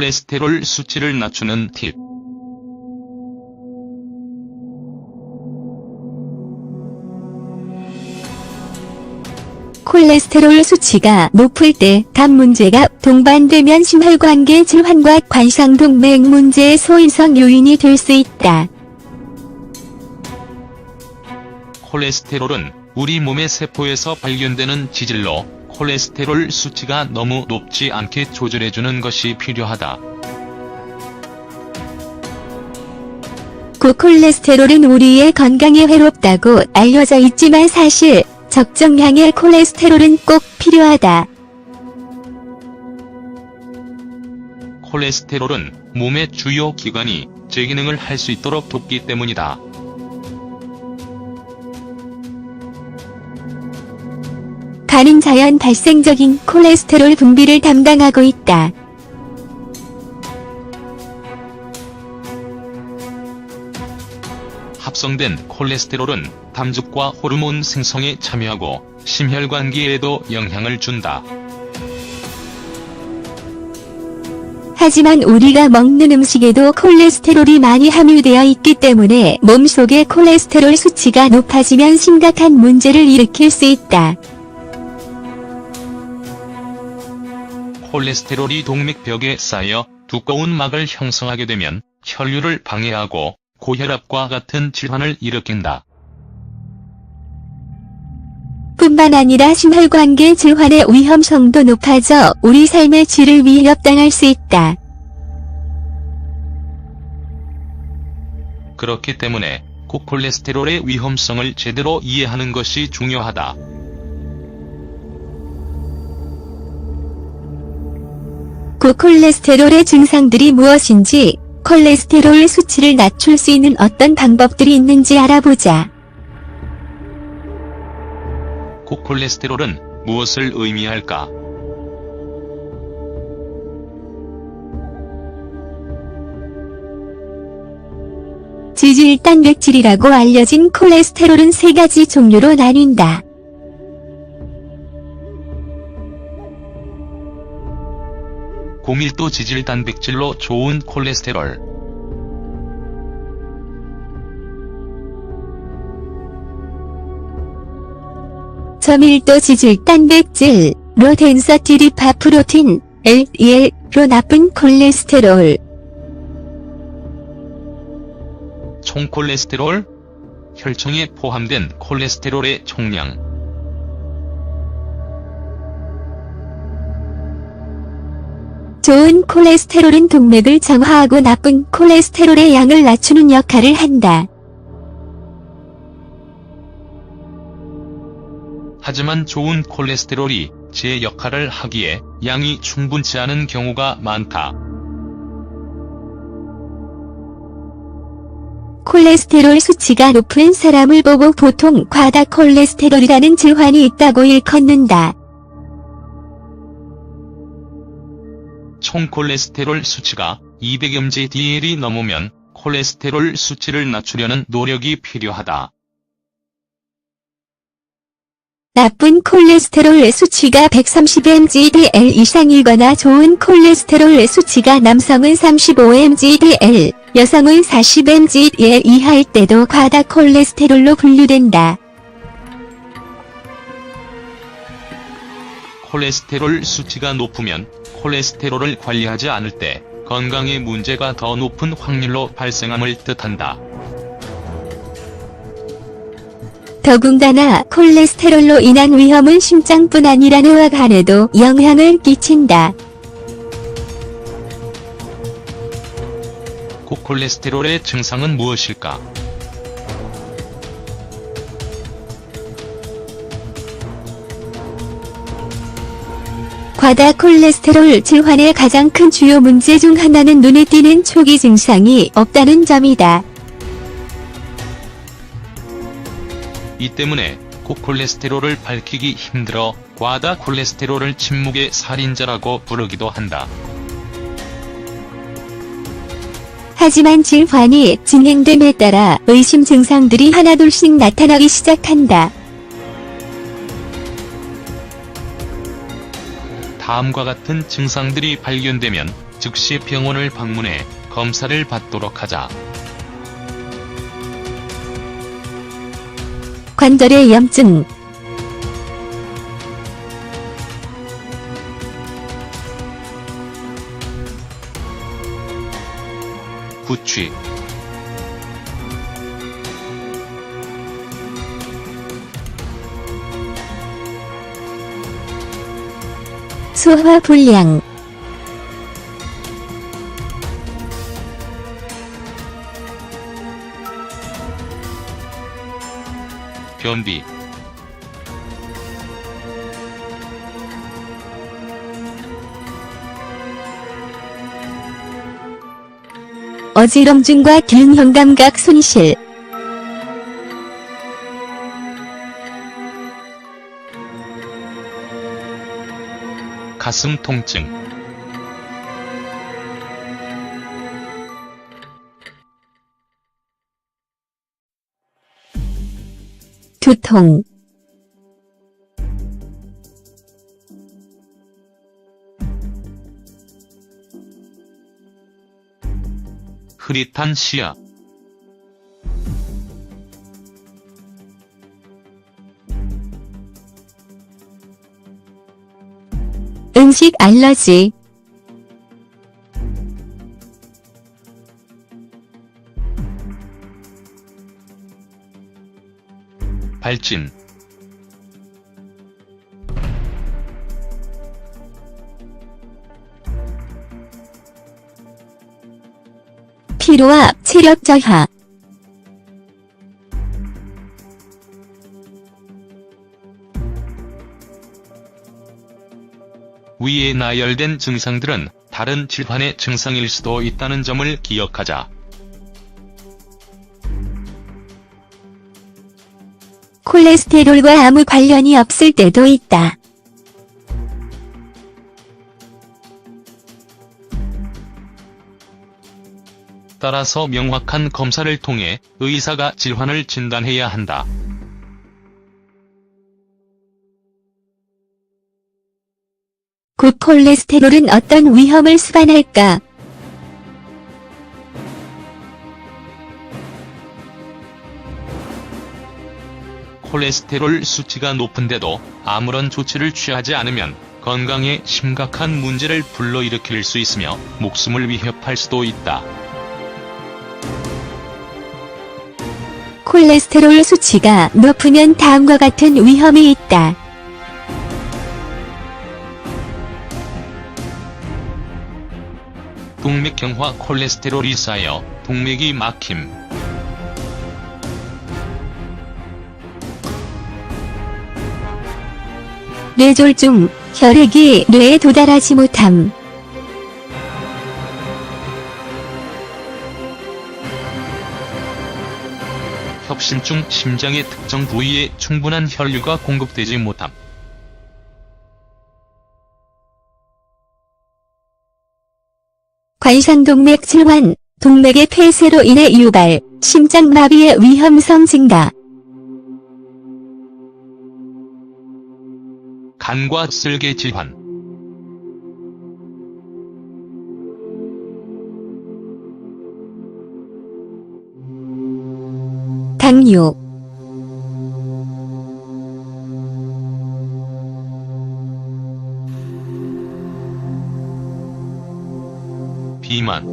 콜레스테롤 수치를 낮추는 팁. 콜레스테롤 수치가 높을 때간 문제가 동반되면 심혈관계 질환과 관상동맥 문제의 소인성 요인이 될 수 있다. 콜레스테롤은 우리 몸의 세포에서 발견되는 지질로 콜레스테롤 수치가 너무 높지 않게 조절해주는 것이 필요하다. 고콜레스테롤은 우리의 건강에 해롭다고 알려져 있지만 사실 적정량의 콜레스테롤은 꼭 필요하다. 콜레스테롤은 몸의 주요 기관이 제 기능을 할 수 있도록 돕기 때문이다. 간은 자연 발생적인 콜레스테롤 분비를 담당하고 있다. 합성된 콜레스테롤은 담즙과 호르몬 생성에 참여하고 심혈관계에도 영향을 준다. 하지만 우리가 먹는 음식에도 콜레스테롤이 많이 함유되어 있기 때문에 몸속의 콜레스테롤 수치가 높아지면 심각한 문제를 일으킬 수 있다. 콜레스테롤이 동맥벽에 쌓여 두꺼운 막을 형성하게 되면 혈류를 방해하고 고혈압과 같은 질환을 일으킨다. 뿐만 아니라 심혈관계 질환의 위험성도 높아져 우리 삶의 질을 위협당할 수 있다. 그렇기 때문에 고콜레스테롤의 위험성을 제대로 이해하는 것이 중요하다. 고콜레스테롤의 증상들이 무엇인지, 콜레스테롤 수치를 낮출 수 있는 어떤 방법들이 있는지 알아보자. 고콜레스테롤은 무엇을 의미할까? 지질 단 백질이라고 알려진 콜레스테롤은 세 가지 종류로 나뉜다. 고밀도 지질 단백질로 좋은 콜레스테롤. 저밀도 지질 단백질, 로 덴서티 리파 프로틴, LDL로 나쁜 콜레스테롤, 총 콜레스테롤? 혈청에 포함된 콜레스테롤의 총량. 좋은 콜레스테롤은 동맥을 정화하고 나쁜 콜레스테롤의 양을 낮추는 역할을 한다. 하지만 좋은 콜레스테롤이 제 역할을 하기에 양이 충분치 않은 경우가 많다. 콜레스테롤 수치가 높은 사람을 보고 보통 과다 콜레스테롤이라는 질환이 있다고 일컫는다. 총 콜레스테롤 수치가 200mg/dl이 넘으면 콜레스테롤 수치를 낮추려는 노력이 필요하다. 나쁜 콜레스테롤 수치가 130mg/dl 이상이거나 좋은 콜레스테롤 수치가 남성은 35mg/dl, 여성은 40mg/dl 이하일 때도 과다 콜레스테롤로 분류된다. 콜레스테롤 수치가 높으면 콜레스테롤을 관리하지 않을 때 건강에 문제가 더 높은 확률로 발생함을 뜻한다. 더군다나 콜레스테롤로 인한 위험은 심장뿐 아니라 뇌와 간에도 영향을 끼친다. 고콜레스테롤의 증상은 무엇일까? 과다 콜레스테롤 질환의 가장 큰 주요 문제 중 하나는 눈에 띄는 초기 증상이 없다는 점이다. 이 때문에 고콜레스테롤을 밝히기 힘들어 과다 콜레스테롤을 침묵의 살인자라고 부르기도 한다. 하지만 질환이 진행됨에 따라 의심 증상들이 하나둘씩 나타나기 시작한다. 다음과 같은 증상들이 발견되면 즉시 병원을 방문해 검사를 받도록 하자. 관절의 염증, 구취, 소화 불량, 변비, 어지럼증과 균형 감각 손실, 가슴 통증, 두통, 흐릿한 시야, 음식 알러지, 발진, 피로와 체력 저하, 나열된 증상들은 다른 질환의 증상일 수도 있다는 점을 기억하자. 콜레스테롤과 아무 관련이 없을 때도 있다. 따라서 명확한 검사를 통해 의사가 질환을 진단해야 한다. 고콜레스테롤은 어떤 위험을 수반할까? 콜레스테롤 수치가 높은데도 아무런 조치를 취하지 않으면 건강에 심각한 문제를 불러일으킬 수 있으며 목숨을 위협할 수도 있다. 콜레스테롤 수치가 높으면 다음과 같은 위험이 있다. 동맥경화 콜레스테롤이 쌓여 동맥이 막힘. 뇌졸중, 혈액이 뇌에 도달하지 못함. 협심증 심장의 특정 부위에 충분한 혈류가 공급되지 못함. 관상동맥 질환, 동맥의 폐쇄로 인해 유발, 심장마비의 위험성 증가. 간과 쓸개 질환. 당뇨, 비만.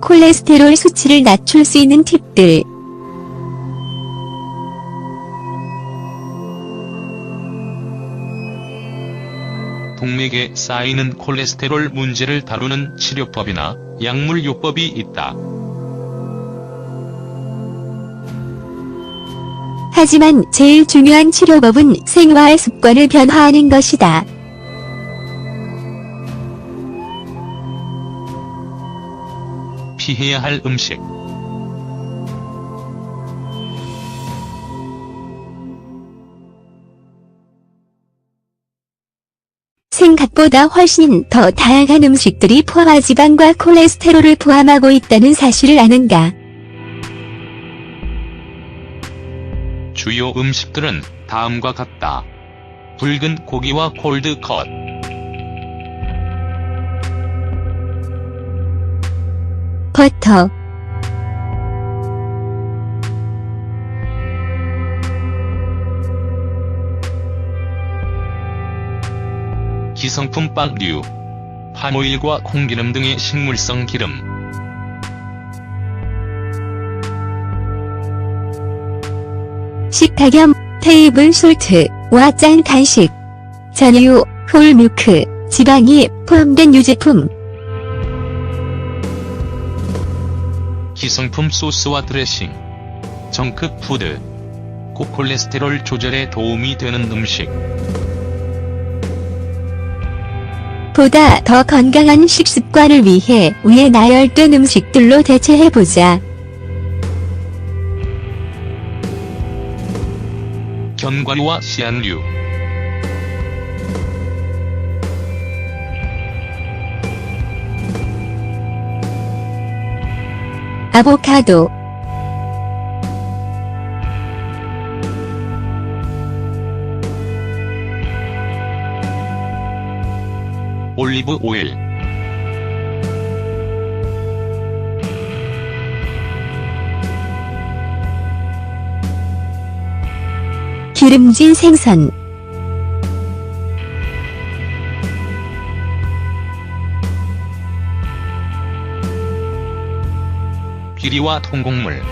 콜레스테롤 수치를 낮출 수 있는 팁들. 동맥에 쌓이는 콜레스테롤 문제를 다루는 치료법이나 약물 요법이 있다. 하지만 제일 중요한 치료법은 생활 습관을 변화하는 것이다. 피해야 할 음식. 생각보다 훨씬 더 다양한 음식들이 포화 지방과 콜레스테롤을 포함하고 있다는 사실을 아는가? 주요 음식들은 다음과 같다. 붉은 고기와 콜드 컷, 버터, 기성품 빵류, 파모일과 콩기름 등의 식물성 기름, 식탁염, 테이블 솔트와 짠 간식, 전유, 홀mil크, 지방이 포함된 유제품, 기성품 소스와 드레싱, 정크 푸드, 고콜레스테롤 조절에 도움이 되는 음식, 보다 더 건강한 식습관을 위해 위에 나열된 음식들로 대체해보자. 견과류와 씨앗류, 아보카도, 올리브 오일, 기름진 생선, 비리와 통곡물,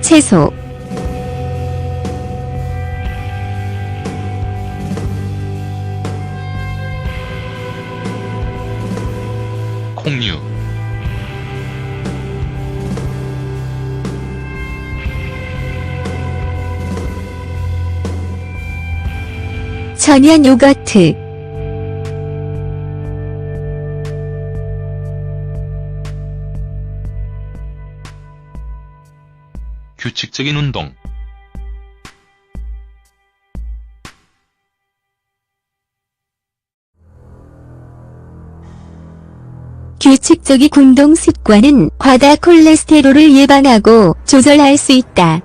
채소, 콩류, 천연 요거트, 규칙적인 운동, 규칙적인 운동 습관은 과다 콜레스테롤을 예방하고 조절할 수 있다.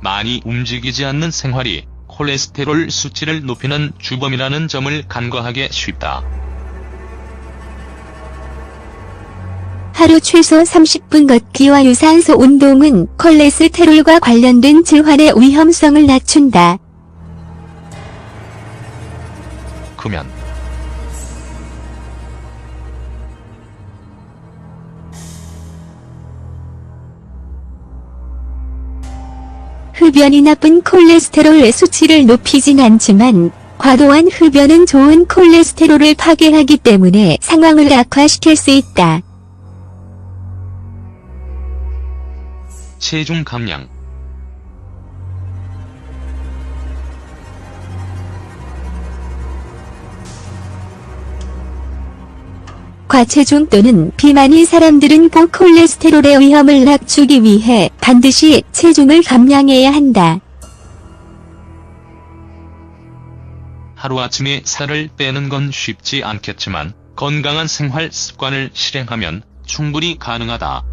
많이 움직이지 않는 생활이 콜레스테롤 수치를 높이는 주범이라는 점을 간과하기 쉽다. 하루 최소 30분 걷기와 유산소 운동은 콜레스테롤과 관련된 질환의 위험성을 낮춘다. 금연, 흡연이 나쁜 콜레스테롤 수치를 높이진 않지만 과도한 흡연은 좋은 콜레스테롤을 파괴하기 때문에 상황을 악화시킬 수 있다. 체중 감량, 과체중 또는 비만인 사람들은 고콜레스테롤의 위험을 낮추기 위해 반드시 체중을 감량해야 한다. 하루아침에 살을 빼는 건 쉽지 않겠지만 건강한 생활 습관을 실행하면 충분히 가능하다.